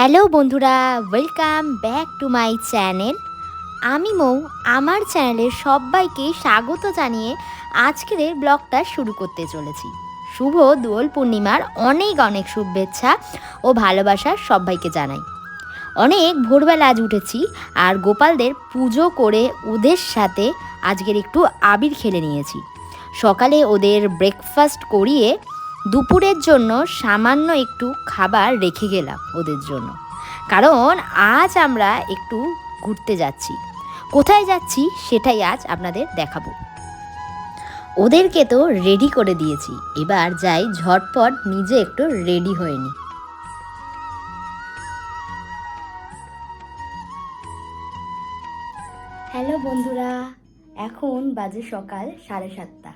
Hello বন্ধুরা, welcome back to my channel. আমি মৌ, আমার চ্যানেলের সবাইকে স্বাগত জানিয়ে আজকের ব্লগটা শুরু করতে চলেছি। শুভ দোল পূর্ণিমার অনেক অনেক শুভেচ্ছা ও ভালোবাসা সবাইকে জানাই। অনেক ভোরবেলা আজ উঠেছি আর গোপালদের পুজো করে ওদের সাথে আজকের একটু আবির খেলে নিয়েছি। সকালে ওদের ব্রেকফাস্ট করিয়ে দুপুরের জন্য সামান্য একটু খাবার রেখে গেলাম ওদের জন্য। কারণ আজ আমরা একটু ঘুরতে যাচ্ছি। কোথায় যাচ্ছি সেটাই আজ আপনাদের দেখাবো। ওদেরকে তো রেডি করে দিয়েছি। এবার যাই ঝটপট নিজে একটু রেডি হয়ে নি। হ্যালো বন্ধুরা, এখন বাজে সকাল সাড়ে সাতটা।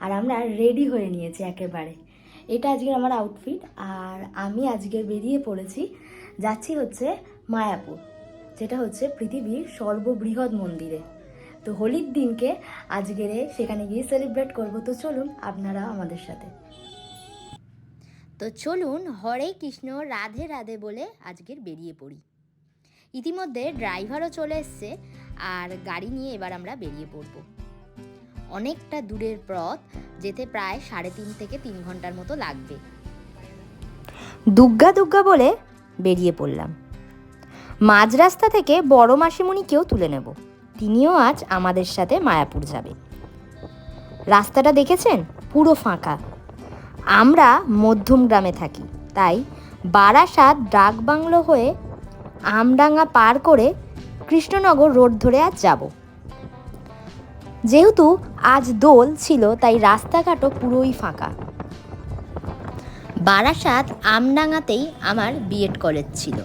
আর আমরা রেডি হয়ে নিয়েছি একেবারে। এটা আজকের আমার আউটফিট আর আমি আজকে বেরিয়ে পড়েছি, যাচ্ছি হচ্ছে মায়াপুর, যেটা হচ্ছে পৃথিবীর সর্ববৃহৎ মন্দিরে। তো হোলির দিনকে আজকের সেখানে গিয়ে সেলিব্রেট করব। তো চলুন আপনারা আমাদের সাথে। তো চলুন, হরে কৃষ্ণ, রাধে রাধে বলে আজকের বেরিয়ে পড়ি। ইতিমধ্যে ড্রাইভারও চলে এসছে, আর গাড়ি নিয়ে এবার আমরা বেরিয়ে পড়ব। অনেকটা দূরের পথ, যেতে প্রায় সাড়ে তিন থেকে তিন ঘণ্টার মতো লাগবে। দুগ্গা দুগ্গা বলে বেরিয়ে পড়লাম। মাঝ রাস্তা থেকে বড় মাসিমণিকেও তুলে নেব। তিনিও আজ আমাদের সাথে মায়াপুর যাবে। রাস্তাটা দেখেছেন? পুরো ফাঁকা। আমরা মধ্যম গ্রামে থাকি, তাই বারাসাত ডাক বাংলো হয়ে আমডাঙ্গা পার করে কৃষ্ণনগর রোড ধরে আজ যাব। যেহেতু আজ দোল ছিল, তাই রাস্তাঘাটও পুরোই ফাঁকা। বারাসাত আমডাঙ্গাতেই আমার বিএড কলেজ ছিল।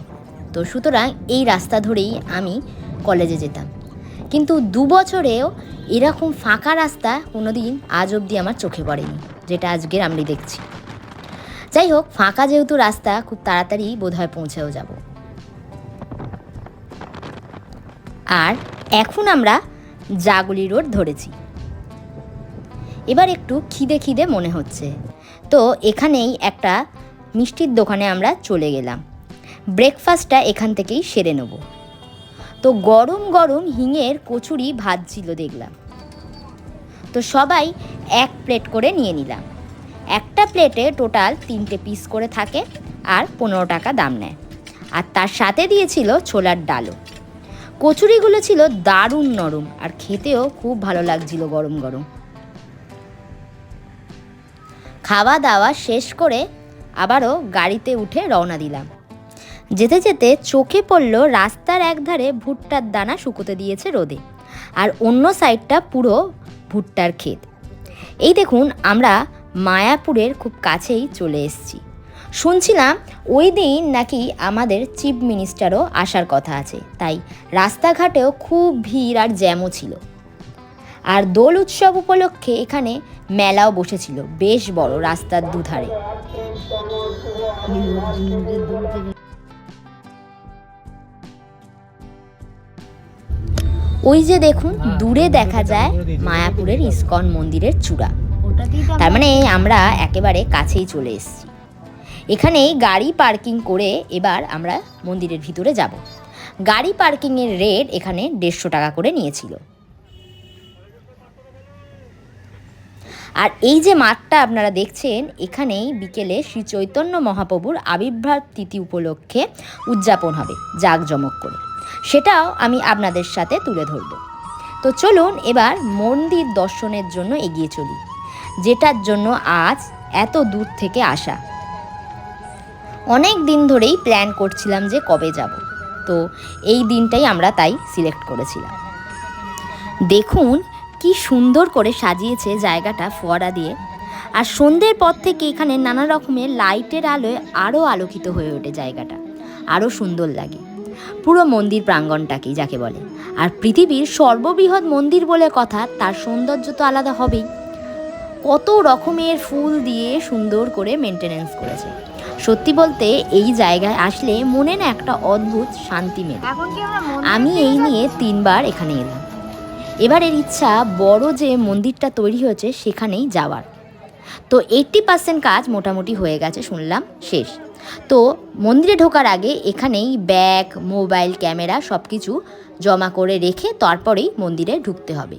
তো সুতরাং এই রাস্তা ধরেই আমি কলেজে যেতাম। কিন্তু দু বছরেও এরকম ফাঁকা রাস্তা কোনোদিন আজ অবধি আমার চোখে পড়েনি, যেটা আজকের আমি দেখছি। যাই হোক, ফাঁকা যেহেতু রাস্তা, খুব তাড়াতাড়ি বোধহয় পৌঁছেও যাব। আর এখন আমরা জাগুলি রোড ধরেছি। এবার একটু খিদে খিদে মনে হচ্ছে। তো এখানেই একটা মিষ্টির দোকানে আমরা চলে গেলাম। ব্রেকফাস্টটা এখান থেকেই সেরে নেব। তো গরম গরম হিঙের কচুরি ভাজছিল দেখলাম। তো সবাই এক প্লেট করে নিয়ে নিলাম। একটা প্লেটে টোটাল তিনটে পিস করে থাকে আর পনেরো টাকা দাম নেয়। আর তার সাথে দিয়েছিল ছোলার ডালও। কচুরিগুলো ছিল দারুণ নরম আর খেতেও খুব ভালো লাগছিল গরম গরম। খাওয়া দাওয়া শেষ করে আবারও গাড়িতে উঠে রওনা দিলাম। যেতে যেতে চোখে পড়ল রাস্তার একধারে ভুট্টার দানা শুকোতে দিয়েছে রোদে আর অন্য সাইডটা পুরো ভুট্টার ক্ষেত। এই দেখুন আমরা মায়াপুরের খুব কাছেই চলে এসেছি। শুনছিলাম ওই দিন নাকি আমাদের চিফ মিনিস্টারও আসার কথা আছে, তাই রাস্তাঘাটেও খুব ভিড় আর জ্যামও ছিল। আর দোল উৎসব উপলক্ষে এখানে মেলাও বসেছিল, বেশ বড় রাস্তার দুধারে। ওই যে দেখুন, দূরে দেখা যায় মায়াপুরের ইস্কন মন্দিরের চূড়া। তার মানে আমরা একেবারে কাছেই চলে এসেছি। এখানেই গাড়ি পার্কিং করে এবার আমরা মন্দিরের ভিতরে যাব। গাড়ি পার্কিংয়ের রেট এখানে দেড়শো টাকা করে নিয়েছিল। আর এই যে মাঠটা আপনারা দেখছেন, এখানেই বিকেলে শ্রী চৈতন্য মহাপ্রভুর আবির্ভাব তিথি উপলক্ষে উদযাপন হবে জাঁকজমক করে। সেটাও আমি আপনাদের সাথে তুলে ধরব। তো চলুন এবার মন্দির দর্শনের জন্য এগিয়ে চলি, যেটার জন্য আজ এত দূর থেকে আসা। অনেক দিন ধরেই প্ল্যান করছিলাম যে কবে যাব। তো এই দিনটাই আমরা তাই সিলেক্ট করেছিলাম। দেখুন, কি সুন্দর করে সাজিয়েছে জায়গাটা ফোয়ারা দিয়ে। আর সন্ধ্যের পর থেকে এখানে নানা রকমের লাইটের আলোয় আরও আলোকিত হয়ে ওঠে জায়গাটা। আরও সুন্দর লাগে। পুরো মন্দির প্রাঙ্গণটাকেই যাকে বলে। আর পৃথিবীর সর্ববৃহৎ মন্দির বলে কথা, তার সৌন্দর্য তো আলাদা হবেই। কত রকমের ফুল দিয়ে সুন্দর করে মেনটেনেন্স করেছে। সত্যি বলতে এই জায়গায় আসলে মনে না একটা অদ্ভুত শান্তি মেলে। আমি এই নিয়ে তিনবার এখানে এলাম। এবারের ইচ্ছা বড় যে মন্দিরটা তৈরি হয়েছে সেখানেই যাওয়ার। তো এইট্টি পার্সেন্ট কাজ মোটামুটি হয়ে গেছে শুনলাম শেষ। তো মন্দিরে ঢোকার আগে এখানেই ব্যাগ মোবাইল ক্যামেরা সব কিছু জমা করে রেখে তারপরেই মন্দিরে ঢুকতে হবে।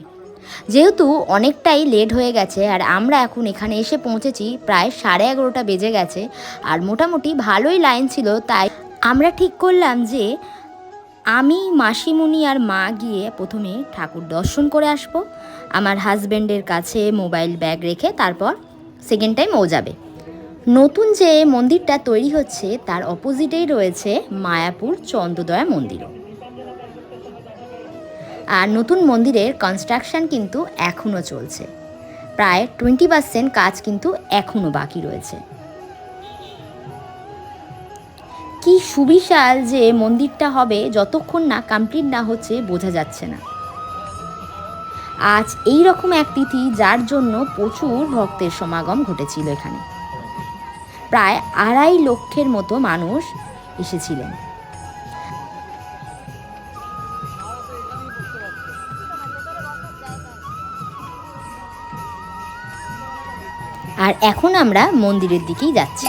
যেহেতু অনেকটাই লেট হয়ে গেছে আর আমরা এখন এখানে এসে পৌঁছেছি প্রায় সাড়ে এগারোটা বেজে গেছে আর মোটামুটি ভালোই লাইন ছিল, তাই আমরা ঠিক করলাম যে আমি, মাসিমণি আর মা গিয়ে প্রথমে ঠাকুর দর্শন করে আসব। আমার হাজব্যান্ডের কাছে মোবাইল ব্যাগ রেখে তারপর সেকেন্ড টাইম ও যাবে। নতুন যে মন্দিরটা তৈরি হচ্ছে, তার অপোজিটেই রয়েছে মায়াপুর চন্দ্রদয়া মন্দিরও। আর নতুন মন্দিরের কনস্ট্রাকশন কিন্তু এখনও চলছে। প্রায় টোয়েন্টি পার্সেন্ট কাজ কিন্তু এখনও বাকি রয়েছে। কি সুবিশাল যে মন্দিরটা হবে, যতক্ষণ না কমপ্লিট না হচ্ছে, বোঝা যাচ্ছে না। আজ এই রকম এক তিথি যার জন্য প্রচুর ভক্তের সমাগম ঘটেছিল এখানে। প্রায় আড়াই লক্ষের মতো মানুষ এসেছিলেন। আর এখন আমরা মন্দিরের দিকেই যাচ্ছি।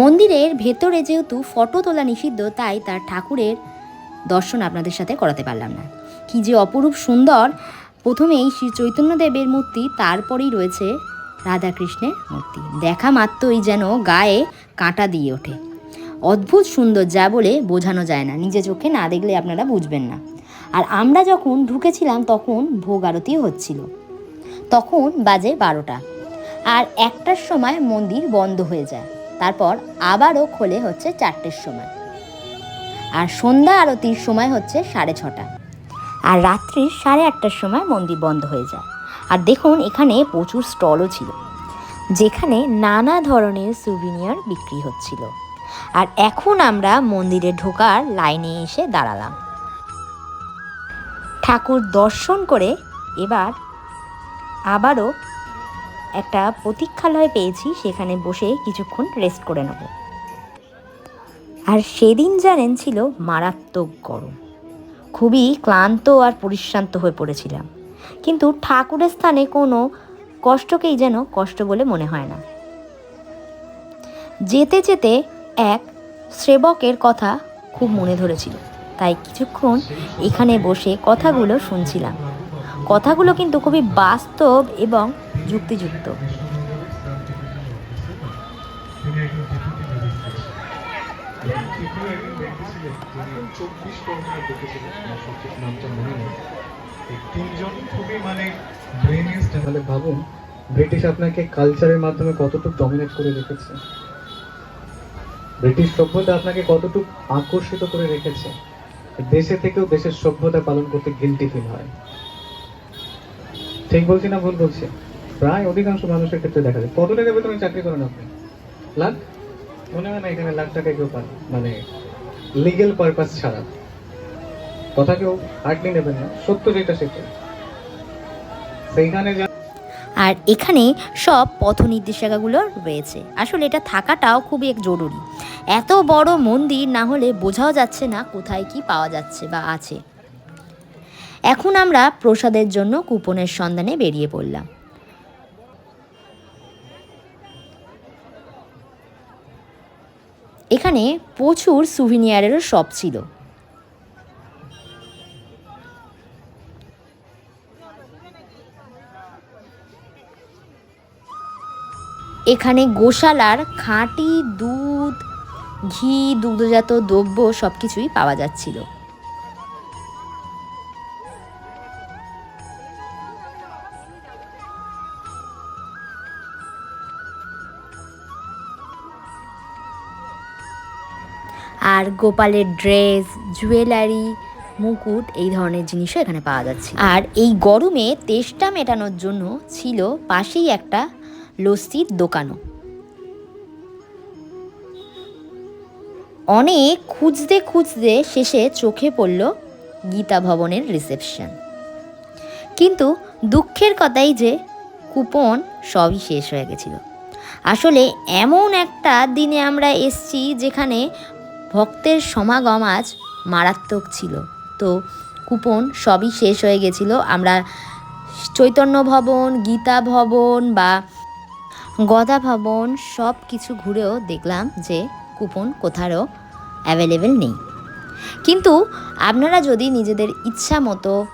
মন্দিরের ভেতরে যেহেতু ফটো তোলা নিষিদ্ধ, তাই তার ঠাকুরের দর্শন আপনাদের সাথে করাতে পারলাম না। কি যে অপরূপ সুন্দর। প্রথমেই শ্রী চৈতন্যদেবের মূর্তি, তারপরেই রয়েছে রাধাকৃষ্ণের মূর্তি। দেখা মাত্রই যেন গায়ে কাঁটা দিয়ে ওঠে। অদ্ভুত সুন্দর যা বলে বোঝানো যায় না, নিজে চোখে না দেখলে আপনারা বুঝবেন না। আর আমরা যখন ঢুকেছিলাম তখন ভোগ আরতি হচ্ছিল। তখন বাজে বারোটা। আর একটার সময় মন্দির বন্ধ হয়ে যায়। তারপর আবারও খোলে হচ্ছে চারটের সময়। আর সন্ধ্যা আরতির সময় হচ্ছে সাড়ে ছটা। আর রাত্রির সাড়ে আটটার সময় মন্দির বন্ধ হয়ে যায়। আর দেখুন, এখানে প্রচুর স্টলও ছিল, যেখানে নানা ধরনের সুভিনিয়র বিক্রি হচ্ছিল। আর এখন আমরা মন্দিরে ঢোকার লাইনে এসে দাঁড়ালাম। ঠাকুর দর্শন করে এবার আবারও একটা প্রতীক্ষালয় পেয়েছি, সেখানে বসে কিছুক্ষণ রেস্ট করে নেব। আর সেদিন জানেন ছিল মারাত্মক গরম। খুবই ক্লান্ত আর পরিশ্রান্ত হয়ে পড়েছিলাম। কিন্তু ঠাকুরের স্থানে কোনো কষ্টকেই যেন কষ্ট বলে মনে হয় না। যেতে যেতে এক সেবকের কথা খুব মনে ধরেছিল। তাই কিছুক্ষণ এখানে বসে কথাগুলো শুনছিলাম। কথাগুলো কিন্তু খুবই বাস্তব এবং যুক্তিযুক্ত। এখন মনে তাহলে ভাবুন ব্রিটিশ আপনাকে কালচারের মাধ্যমে কতটুকু ডমিনেট করে রেখেছে? ব্রিটিশ সভ্যতা আপনাকে আকর্ষিত করে রেখেছে? দেশে থেকেও দেশের সভ্যতা পালন করতে গিলটি ফিল হয়। ঠিক বলছি না ভুল বলছি? প্রায় অধিকাংশ মানুষের ক্ষেত্রে দেখা যায়। কত টাকা বেতনে চাকরি করেন আপনি? লাখ? মনে হয় না এখানে লাখ টাকা কেউ মানে লিগেল পারপাস ছাড়া। কথা কেউ হার্ডলি নেবেন না, সত্য যেটা সেটা সেইখানে আর এখানে সব পথ নির্দেশিকাগুলো রয়েছে। আসলে এটা থাকাটাও খুবই এক জরুরি। এত বড় মন্দির না হলে বোঝাও যাচ্ছে না কোথায় কি পাওয়া যাচ্ছে বা আছে। এখন আমরা প্রসাদের জন্য কুপনের সন্ধানে বেরিয়ে পড়লাম। এখানে প্রচুর সুভিনিয়ারেরও শপ ছিল। এখানে গোশালার খাঁটি দুধ, ঘি, দুগ্ধজাত দ্রব্য সব কিছুই পাওয়া যাচ্ছিল। গোপালের ড্রেস, জুয়েলারি, মুকুট, এই ধরনের জিনিসও এখানে পাওয়া যাচ্ছে। আর এই গরমে তেষ্টা মেটানোর জন্য ছিল পাশেই একটা লস্যির দোকানও। অনেক খুঁজতে খুঁজতে শেষে চোখে পড়ল গীতা ভবনের রিসেপশন। কিন্তু দুঃখের কথাই যে কুপন সবই শেষ হয়ে গেছিল। আসলে এমন একটা দিনে আমরা এসছি যেখানে ভক্তের সমাগম আজ মারাত্মক ছিল। তো কুপন সবই শেষ হয়ে গেছিল। আমরা চৈতন্য ভবন, গীতা ভবন বা গদা ভবন সব কিছু ঘুরেও দেখলাম যে কুপন কোথাও অ্যাভেলেবেল নেই। কিন্তু আপনারা যদি নিজেদের ইচ্ছা মতো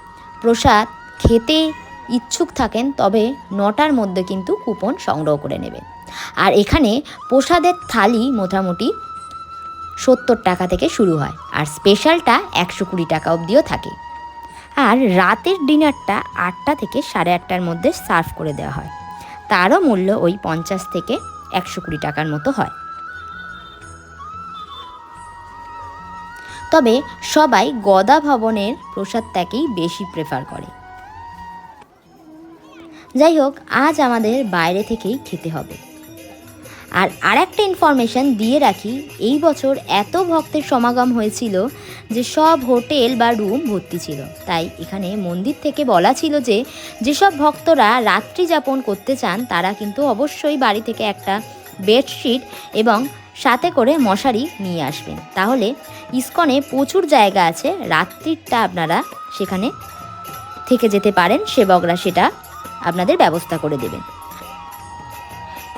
প্রসাদ খেতে ইচ্ছুক থাকেন, তবে নটার মধ্যে কিন্তু কুপন সংগ্রহ করে নেবেন। আর এখানে প্রসাদের থালি মোটামুটি সত্তর টাকা থেকে শুরু হয়, আর স্পেশালটা একশো কুড়ি টাকা অবধিও থাকে। আর রাতের ডিনারটা আটটা থেকে সাড়ে আটটার মধ্যে সার্ভ করে দেওয়া হয়। তারও মূল্য ওই পঞ্চাশ থেকে একশো কুড়ি টাকার মতো হয়। তবে সবাই গদা ভবনের প্রসাদটাকেই বেশি প্রেফার করে। যাই হোক, আজ আমাদের বাইরে থেকেই খেতে হবে। আর আরেকটা ইনফরমেশন দিয়ে রাখি, এই বছর এত ভক্তের সমাগম হয়েছিল যে সব হোটেল বা রুম ভর্তি ছিল। তাই এখানে মন্দির থেকে বলা ছিল যে, যেসব ভক্তরা রাত্রি যাপন করতে চান, তারা কিন্তু অবশ্যই বাড়ি থেকে একটা বেডশিট এবং সাথে করে মশারি নিয়ে আসবেন। তাহলে ইস্কনে প্রচুর জায়গা আছে রাত্রিটা আপনারা সেখানে থেকে যেতে পারেন, সেবকরা সেটা আপনাদের ব্যবস্থা করে দেবেন।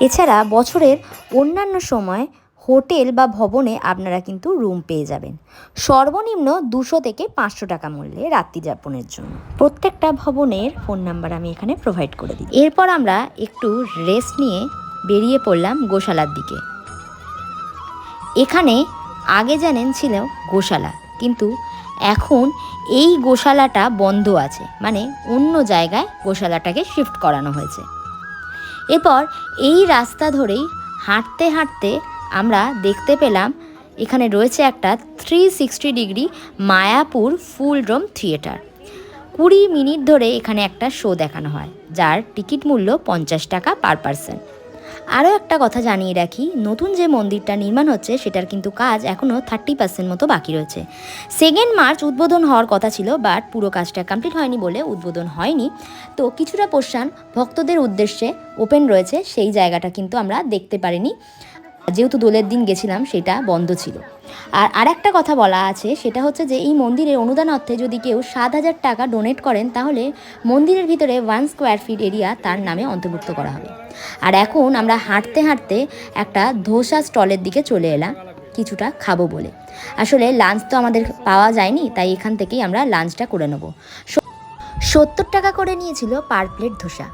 এছাড়া বছরের অন্যান্য সময় হোটেল বা ভবনে আপনারা কিন্তু রুম পেয়ে যাবেন। সর্বনিম্ন দুশো থেকে পাঁচশো টাকা মূল্যে রাত্রি যাপনের জন্য। প্রত্যেকটা ভবনের ফোন নাম্বার আমি এখানে প্রোভাইড করে দিই। এরপর আমরা একটু রেস্ট নিয়ে বেরিয়ে পড়লাম গোশালার দিকে। এখানে আগে জানেন ছিল গোশালা, কিন্তু এখন এই গোশালাটা বন্ধ আছে। মানে অন্য জায়গায় গোশালাটাকে শিফট করানো হয়েছে। এরপর এই রাস্তা ধরেই হাঁটতে হাঁটতে আমরা দেখতে পেলাম এখানে রয়েছে একটা three sixty degree Mayapur full room theatre. কুড়ি মিনিট ধরে এখানে একটা শো দেখানো হয়, যার টিকিট মূল্য পঞ্চাশ টাকা পার পারসন। আরও একটা কথা জানিয়ে রাখি, নতুন যে মন্দিরটা নির্মাণ হচ্ছে সেটার কিন্তু কাজ এখনও থার্টি পার্সেন্ট মতো বাকি রয়েছে। সেকেন্ড মার্চ উদ্বোধন হওয়ার কথা ছিল বাট পুরো কাজটা কমপ্লিট হয়নি বলে উদ্বোধন হয়নি। তো কিছুটা পোর্শান ভক্তদের উদ্দেশ্যে ওপেন রয়েছে, সেই জায়গাটা কিন্তু আমরা দেখতে পারিনি। যেহেতু দোলের দিন গেছিলাম, সেটা বন্ধ ছিল। আর আরেকটা কথা বলা আছে, সেটা হচ্ছে যে এই মন্দিরের অনুদান অর্থে যদি কেউ সাত হাজার টাকা ডোনেট করেন, তাহলে মন্দিরের ভিতরে ওয়ান স্কোয়ার ফিট এরিয়া তার নামে অন্তর্ভুক্ত করা হবে। আর এখন আমরা হাঁটতে হাঁটতে একটা ধোসা স্টলের দিকে চলে এলাম, কিছুটা খাব বলে। আসলে লাঞ্চ তো আমাদের পাওয়া যায়নি, তাই এখান থেকেই আমরা লাঞ্চটা করে নেব। সত্তর টাকা করে নিয়েছিল পার প্লেট ধোসা।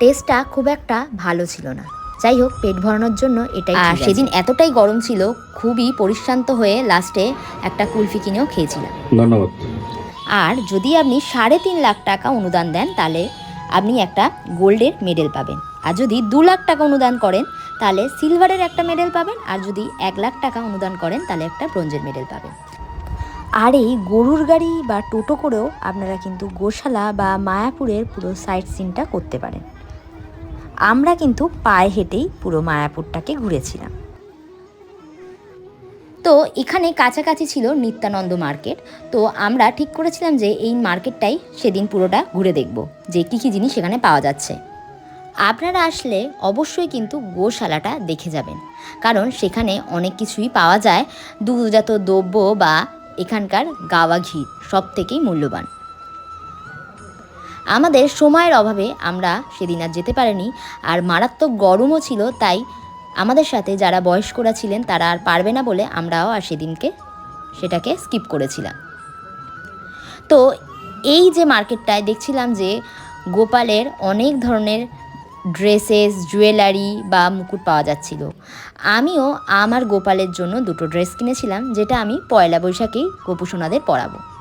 টেস্টটা খুব একটা ভালো ছিল না। যাই হোক পেট ভরানোর জন্য এটাই আর সেদিন এতটাই গরম ছিল খুবই পরিশ্রান্ত হয়ে লাস্টে একটা কুলফি কিনেও খেয়েছিলাম। ধন্যবাদ। আর যদি আপনি সাড়ে তিন লাখ টাকা অনুদান দেন তাহলে আপনি একটা গোল্ডের মেডেল পাবেন। আর যদি দু লাখ টাকা অনুদান করেন তাহলে সিলভারের একটা মেডেল পাবেন। আর যদি এক লাখ টাকা অনুদান করেন তাহলে একটা ব্রোঞ্জের মেডেল পাবেন। আর এই গরুর গাড়ি বা টোটো করেও আপনারা কিন্তু গোশালা বা মায়াপুরের পুরো সাইট সিনটা করতে পারেন। আমরা কিন্তু পায়ে হেঁটেই পুরো মায়াপুরটাকে ঘুরেছিলাম। তো এখানে কাছাকাছি ছিল নিত্যানন্দ মার্কেট। তো আমরা ঠিক করেছিলাম যে এই মার্কেটটাই সেদিন পুরোটা ঘুরে দেখব, যে কী কী জিনিস সেখানে পাওয়া যাচ্ছে। আপনারা আসলে অবশ্যই কিন্তু গোশালাটা দেখে যাবেন, কারণ সেখানে অনেক কিছুই পাওয়া যায়। দুধজাত দ্রব্য বা এখানকার গাওয়া ঘি সব থেকেই মূল্যবান। আমাদের সময়ের অভাবে আমরা সেদিন আর যেতে পারিনি, আর মারাত্মক গরমও ছিল, তাই আমাদের সাথে যারা বয়স্করা ছিলেন তারা আর পারবে না বলে আমরাও আর সেদিনকে সেটাকে স্কিপ করেছিলাম। তো এই যে মার্কেটটায় দেখছিলাম যে গোপালের অনেক ধরনের ড্রেসেস, জুয়েলারি বা মুকুট পাওয়া যাচ্ছিল। আমিও আমার গোপালের জন্য দুটো ড্রেস কিনেছিলাম, যেটা আমি পয়লা বৈশাখেই গোপুসোনাদের পরাবো।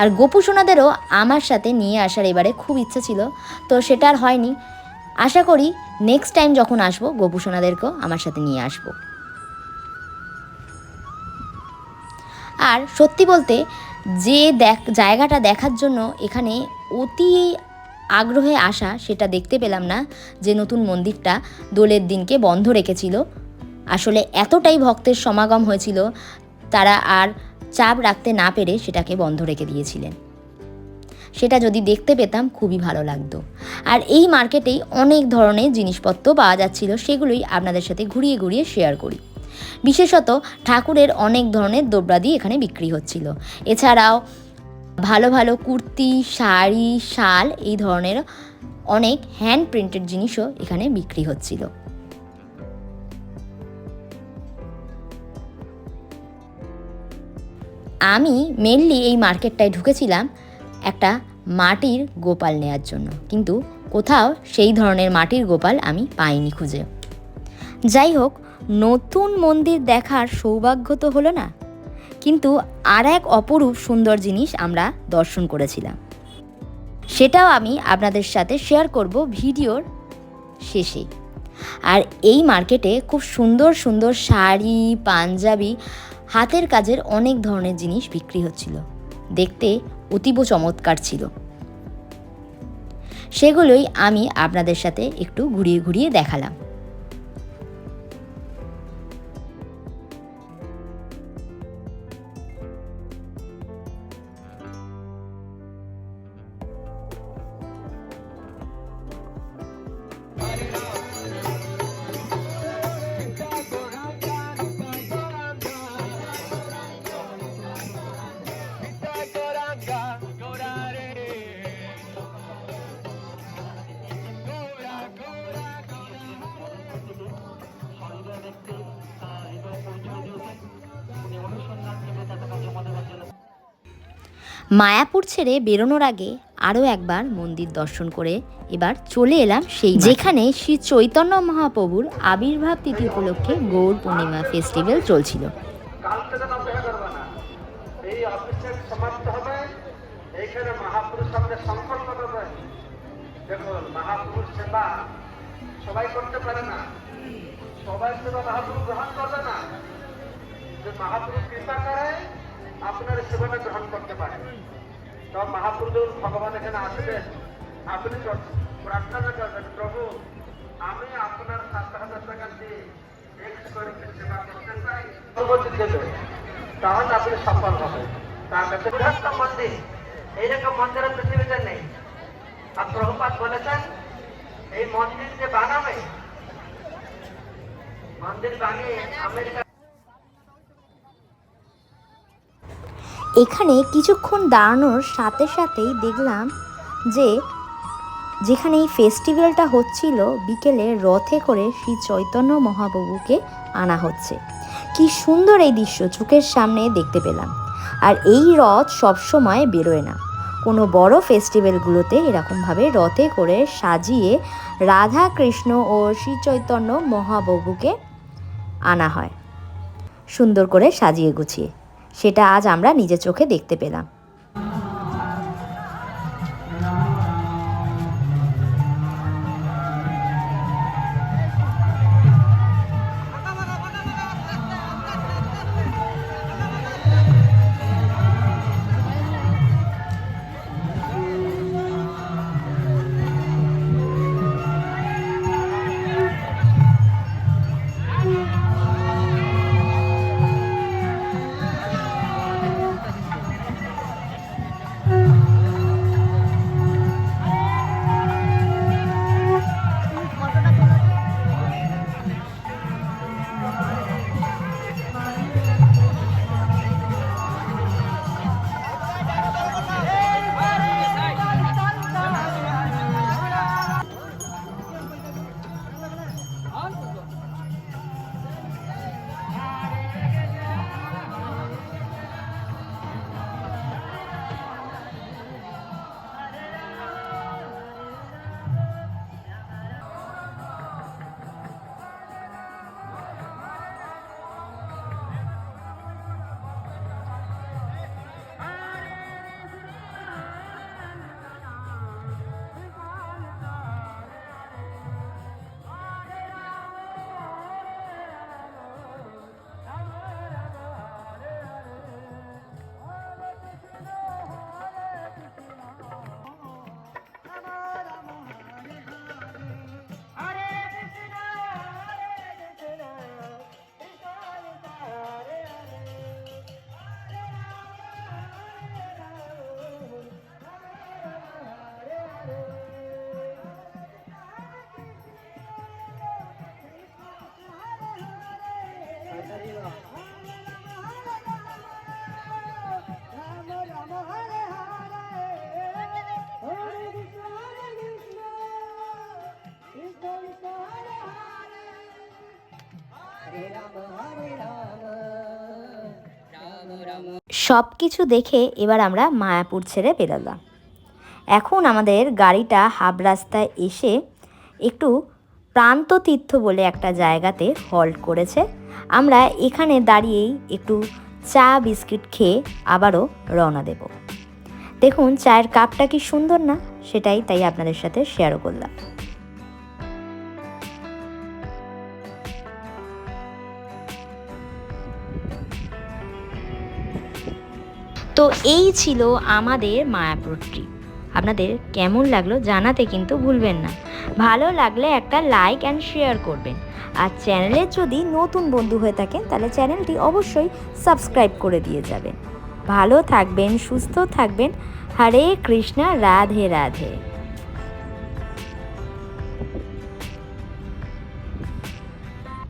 আর গোপুসোনাদেরও আমার সাথে নিয়ে আসার এবারে খুব ইচ্ছা ছিল, তো সেটা আর হয়নি। আশা করি নেক্সট টাইম যখন আসব গোপুসোনাদেরকেও আমার সাথে নিয়ে আসব। আর সত্যি বলতে যে দেখ, জায়গাটা দেখার জন্য এখানে অতি আগ্রহে আসা সেটা দেখতে পেলাম না, যে নতুন মন্দিরটা দোলের দিনকে বন্ধ রেখেছিল। আসলে এতটাই ভক্তের সমাগম হয়েছিল, তারা আর চাপ রাখতে না পেরে সেটাকে বন্ধ রেখে দিয়েছিলেন। সেটা যদি দেখতে পেতাম, খুবই ভালো লাগতো। আর এই মার্কেটেই অনেক ধরনের জিনিসপত্র পাওয়া যাচ্ছিল, সেগুলোই আপনাদের সাথে ঘুরিয়ে ঘুরিয়ে শেয়ার করি। বিশেষত ঠাকুরের অনেক ধরনের দ্রব্যাদি এখানে বিক্রি হচ্ছিল। এছাড়াও ভালো ভালো কুর্তি, শাড়ি, শাল, এই ধরনের অনেক হ্যান্ড প্রিন্টেড জিনিসও এখানে বিক্রি হচ্ছিল। আমি মেনলি এই মার্কেটটায় ঢুকেছিলাম একটা মাটির গোপাল নেয়ার জন্য। কিন্তু কোথাও সেই ধরনের মাটির গোপাল আমি পাইনি খুঁজে। যাই হোক, নতুন মন্দির দেখার সৌভাগ্য তো হলো না, কিন্তু আর এক অপরূপ সুন্দর জিনিস আমরা দর্শন করেছিলাম। সেটাও আমি আপনাদের সাথে শেয়ার করব ভিডিওর শেষে। আর এই মার্কেটে খুব সুন্দর সুন্দর শাড়ি, পাঞ্জাবি হাতের কাজের অনেক ধরনের জিনিস বিক্রি হচ্ছিল। দেখতে অতীব চমৎকার ছিল। সেগুলোই আমি আপনাদের সাথে একটু ঘুরিয়ে ঘুরিয়ে দেখালাম। মায়াপুর ছেড়ে বেরোনোর আগে আরও একবার মন্দির দর্শন করে এবার চলে এলাম সেই যেখানে শ্রী চৈতন্য মহাপ্রভুর আবির্ভাব তিথি উপলক্ষে গৌর পূর্ণিমা ফেস্টিভ্যাল চলছিল। কৃপা করে আপনার সেবাটা গ্রহণ করতে পারে তো মহাপুরুষ ভগবান এখানে আসবেন আপনি প্রার্থনা করবেন প্রভু আমি আপনার সাত হাজার টাকা দিয়ে সেবা করতে চাই? তাহলে আপনি সফল হবে তার কাছে মন্দির এইরকম মন্দিরের পৃথিবীতে নেই। আর প্রভুপাত বলেছেন এই মন্দির যে বানাবে মন্দির বানিয়ে আমেরিকা এখানে কিছুক্ষণ দাঁড়ানোর সাথে সাথেই দেখলাম যে যেখানে এই ফেস্টিভ্যালটা হচ্ছিল, বিকেলে রথে করে শ্রী চৈতন্য মহাপ্রভুকে আনা হচ্ছে। কি সুন্দর এই দৃশ্য, চোখের সামনে দেখতে পেলাম। আর এই রথ সবসময় বেরোয় না। কোনো বড় ফেস্টিভ্যালগুলোতে এরকমভাবে রথে করে সাজিয়ে রাধা কৃষ্ণ ও শ্রী চৈতন্য মহাপ্রভুকে আনা হয়। সুন্দর করে সাজিয়ে গুছিয়ে। সেটা আজ আমরা নিজের চোখে দেখতে পেলাম। সব কিছু দেখে এবার আমরা মায়াপুর ছেড়ে বেরোলাম। এখন আমাদের গাড়িটা হাব রাস্তায় এসে একটু প্রান্ত তীর্থ বলে একটা জায়গাতে হল্ট করেছে। আমরা এখানে দাঁড়িয়েই একটু চা, বিস্কিট খেয়ে আবারও রওনা দেব। দেখুন, চায়ের কাপটা কি সুন্দর না? সেটাই তাই আপনাদের সাথে শেয়ারও করলাম। তো এই ছিল আমাদের মায়াপুর ট্রিপ আপনাদের কেমন লাগল জানাতে কিন্তু ভুলবেন না। ভালো লাগলে একটা লাইক অ্যান্ড শেয়ার করবেন। আর চ্যানেলে যদি নতুন বন্ধু হয়ে থাকেন, তাহলে চ্যানেলটি অবশ্যই সাবস্ক্রাইব করে দিয়ে যাবেন। ভালো থাকবেন, সুস্থ থাকবেন। হরে কৃষ্ণা, রাধে রাধে।